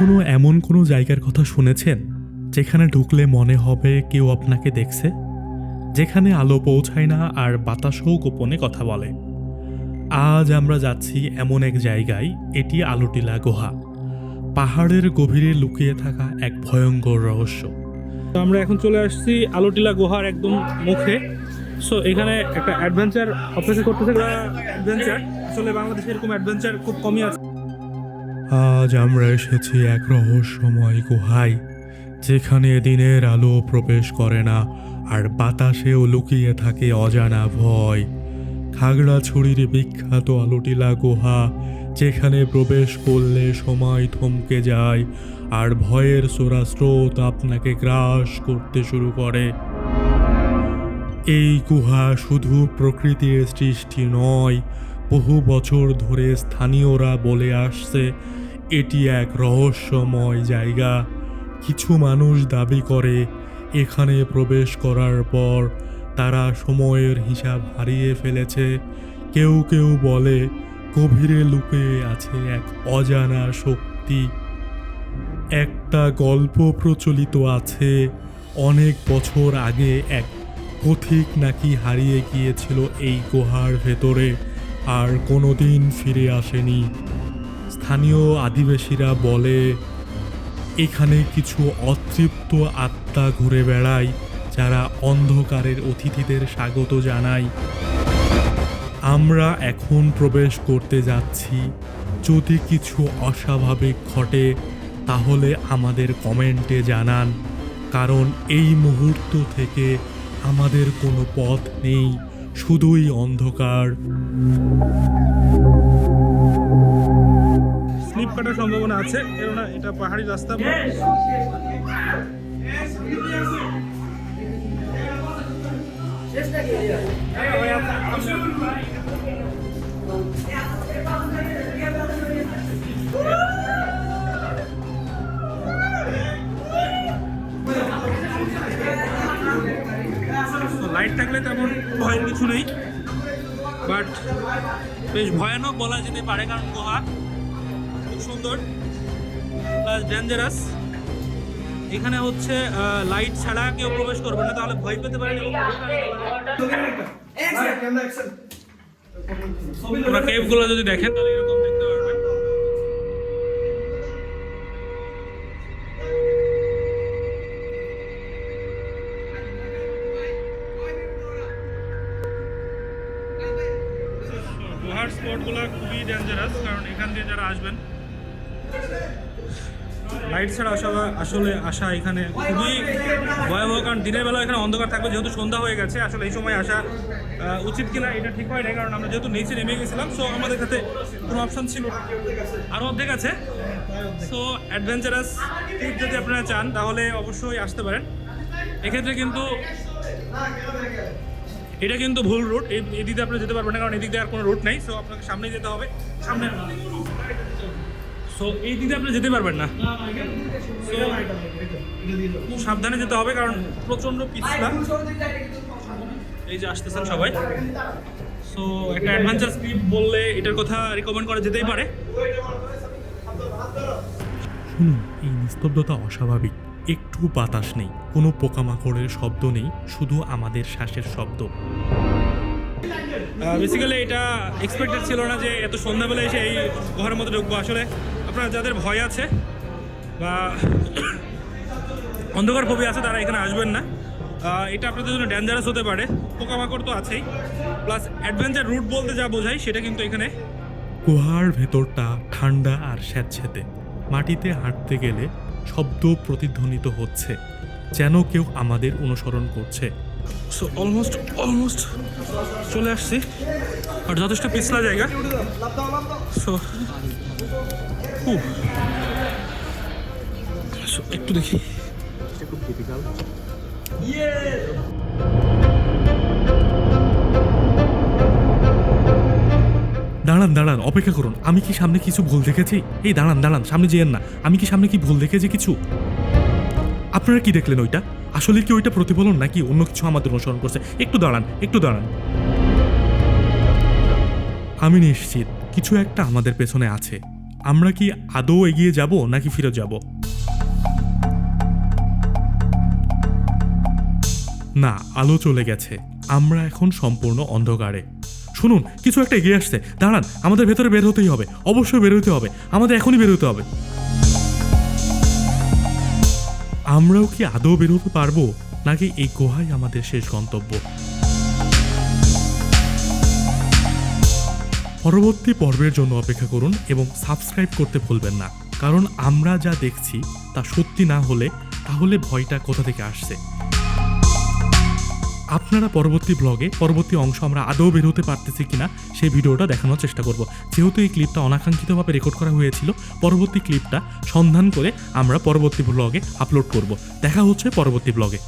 কখনো এমন কোনো জায়গার কথা শুনেছেন যেখানে ঢুকলে মনে হবে কেউ আপনাকে দেখছে? যেখানে আলো পৌঁছায় না আর বাতাসও গোপনে কথা বলে। আজ আমরা যাচ্ছি এমন এক জায়গায়, এটি আলোটিলা গুহা। পাহাড়ের গভীরে লুকিয়ে থাকা এক ভয়ঙ্কর রহস্য। তো আমরা এখন চলে আসছি আলোটিলা গুহার একদম মুখে। সো এখানে একটা অ্যাডভেঞ্চার অপেক্ষা করতেছে অ্যাডভেঞ্চার আসলে বাংলাদেশে এরকম অ্যাডভেঞ্চার খুব কমই আছে। আজ আমরা এসেছি এক রহস্যময় গুহায়, যেখানে দিনের আলো প্রবেশ করে না আর বাতাসেও লুকিয়ে থাকে অজানা ভয়। খাগড়াছড়ির বিখ্যাত আলোটিলা গুহা, যেখানে প্রবেশ করলে সময় থমকে যায় আর ভয়ের সোরা স্রোত আপনাকে গ্রাস করতে শুরু করে। এই গুহা শুধু প্রকৃতির সৃষ্টি নয় বহু বছর ধরে স্থানীয়রা বলে আসছে, এটি এক রহস্যময় জায়গা। কিছু মানুষ দাবি করে, এখানে প্রবেশ করার পর তারা সময়ের হিসাব হারিয়ে ফেলেছে। কেউ কেউ বলে, গভীরে লুকিয়ে আছে এক অজানা শক্তি। একটা গল্প প্রচলিত আছে, অনেক বছর আগে এক পথিক নাকি হারিয়ে গিয়েছিল এই গুহার ভেতরে। আর কোনো দিন ফিরে আসেনি। স্থানীয় আদিবাসীরা বলে, এখানে কিছু অতৃপ্ত আত্মা ঘুরে বেড়ায়, যারা অন্ধকারের অতিথিদের স্বাগত জানায়। আমরা এখন প্রবেশ করতে যাচ্ছি। যদি কিছু অস্বাভাবিক ঘটে, তাহলে আমাদের কমেন্টে জানান, কারণ এই মুহূর্ত থেকে আমাদের কোনো পথ নেই। শুধুই অন্ধকার। স্লিপ কাটার সম্ভাবনা আছে কেননা এটা পাহাড়ি রাস্তা। লাইট ভয়ের কিছু নেই। বাট বেশ ভয়ানক বলা যেতে পারে কারণ গুহা খুব সুন্দর। প্লাস ডেঞ্জারাস এখানে হচ্ছে লাইট ছাড়া কেউ প্রবেশ করবে না তাহলে ভয় পেতে পারেন এবং কেভগুলো যদি দেখেন তাহলে এরকম স্পটগুলো খুবই ডেঞ্জারাস কারণ এখান দিয়ে যারা আসবেন লাইট ছাড়া আসা আসলে আসা এখানে খুবই ভয়াবহ, কারণ দিনের বেলা এখানে অন্ধকার থাকবে, যেহেতু সন্ধ্যা হয়ে গেছে, আসলে এই সময় আসা উচিত কিনা এটা ঠিক হয় না কারণ আমরা যেহেতু নিচে নেমে গেছিলাম সো আমাদের কাছে কোনো অপশন ছিল আরও অর্ধেক আছে সো অ্যাডভেঞ্চারাস ট্রিপ যদি আপনারা চান, তাহলে অবশ্যই আসতে পারেন। এক্ষেত্রে কিন্তু এটা কিন্তু ভুল এই এদিক দিয়ে আপনারা যেতে পারবেন না, কারণ এদিক দিয়ে আর কোনো রুট নেই। সো আপনাকে সামনে যেতে হবে। সামনে সো এই দিকে আপনি যেতে পারবেন না। খুব সাবধানে যেতে হবে, কারণ প্রচণ্ড পিছলা। এই যে আসতেছেন সবাই। সো একটা অ্যাডভেঞ্চার স্ক্রিপ্ট বললে এটার কথা রিকমেন্ড করা যেতেই পারে। শুনুন, এই নিস্তব্ধতা অস্বাভাবিক। একটু বাতাস নেই, কোনো পোকামাকড়ের শব্দ নেই, শুধু আমাদের শ্বাসের শব্দ। বেসিক্যালি এটা এক্সপেক্টেড ছিল না যে এত সন্ধ্যাবেলা এসে এই ঘরের মধ্যে ঢুকবো। আসলে আপনারা যাদের ভয় আছে বা অন্ধকার ফোবি আছে, তারা এখানে আসবেন না। এটা আপনাদের জন্য ডেঞ্জারাস হতে পারে। পোকামাকড় তো আছেই। প্লাস অ্যাডভেঞ্চার রুট বলতে যা বোঝাই, সেটা কিন্তু এখানে গুহার ভেতরটা ঠান্ডা আর স্যাঁতস্যাঁতে মাটিতে হাঁটতে গেলে শব্দ প্রতিধ্বনিত হচ্ছে যেন কেউ আমাদের অনুসরণ করছে। সো অলমোস্ট অলমোস্ট চলে আসছি আর যথেষ্ট পিছলা জায়গা। সো একটু দেখি। দাঁড়ান দাঁড়ান, অপেক্ষা করুন। আমি কি সামনে কিছু ভুল দেখেছি? এই দাঁড়ান দাঁড়ান, সামনে যেয়েন না। আমি কি সামনে কি ভুল দেখেছি কিছু? আপনারা কি দেখলেন ওইটা? আসলে কি ওইটা প্রতিফলন নাকি অন্য কিছু আমাদের অনুসরণ করছে? একটু দাঁড়ান একটু দাঁড়ান। আমি নিশ্চিত, কিছু একটা আমাদের পেছনে আছে। আমরা কি আদৌ এগিয়ে যাব নাকি ফিরে যাব? না, আলো চলে গেছে। আমরা এখন সম্পূর্ণ অন্ধকারে। শুনুন, কিছু একটা এগিয়ে আসছে। দাঁড়ান, আমাদের ভেতরে বের হতেই হবে। অবশ্যই বের হতে হবে। আমাদের এখনই বের হতে হবে। আমরাও কি আদৌ বের হতে পারব? নাকি এই গুহাই আমাদের শেষ গন্তব্য? পরবর্তী পর্বের জন্য অপেক্ষা করুন এবং সাবস্ক্রাইব করতে ভুলবেন না। কারণ আমরা যা দেখছি তা সত্যি না হলে তাহলে ভয়টা কোথা থেকে আসছে? আপনারা পরবর্তী ব্লগে পরবর্তী অংশ আমরা আদৌ বের হতে পারতেছি কিনা সেই ভিডিওটা দেখানোর চেষ্টা করব। যেহেতু এই ক্লিপটা অনাকাঙ্ক্ষিতভাবে রেকর্ড করা হয়েছিল, পরবর্তী ক্লিপটা সন্ধান করে আমরা পরবর্তী ব্লগে আপলোড করব। দেখা হচ্ছে পরবর্তী ব্লগে।